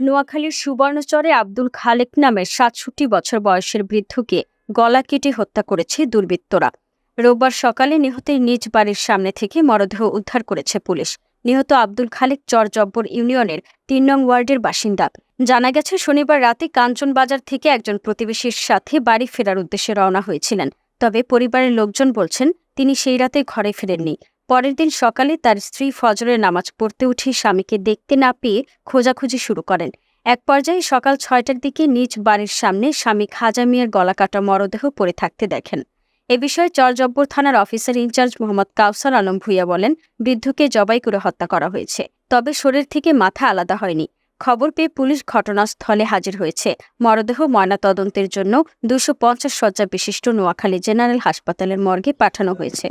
নোয়াখালীর সুবর্ণচরে আব্দুল খালেক নামের সাতষট্টি বছর বয়সের বৃদ্ধকে গলা কেটে হত্যা করেছে দুর্বৃত্তরা। রোববার সকালে নিহতের নিজ বাড়ির সামনে থেকে মরদেহ উদ্ধার করেছে পুলিশ। নিহত আব্দুল খালেক চরজব্বর ইউনিয়নের তিন নং ওয়ার্ডের বাসিন্দা। জানা গেছে, শনিবার রাতে কাঞ্চনবাজার থেকে একজন প্রতিবেশীর সাথে বাড়ি ফেরার উদ্দেশ্যে রওনা হয়েছিলেন। তবে পরিবারের লোকজন বলছেন, তিনি সেই রাতে ঘরে ফেরেননি। পরের দিন সকালে তার স্ত্রী ফজরের নামাজ পড়তে উঠে স্বামীকে দেখতে না পেয়ে খোঁজাখুঁজি শুরু করেন। এক পর্যায়ে সকাল ছয়টার দিকে নিজ বাড়ির সামনে স্বামী খাজা মিয়ার গলাকাটা মরদেহ পড়ে থাকতে দেখেন। এ বিষয়ে চরজব্বর থানার officer in charge Mohammad Kawsar Alam Bhuiya বলেন, বৃদ্ধকে জবাই করে হত্যা করা হয়েছে, তবে শরীর থেকে মাথা আলাদা হয়নি। খবর পেয়ে পুলিশ ঘটনাস্থলে হাজির হয়েছে। মরদেহ ময়নাতদন্তের জন্য দুশো পঞ্চাশ শয্যা বিশিষ্ট নোয়াখালী জেনারেল হাসপাতালের মর্গে পাঠানো হয়েছে।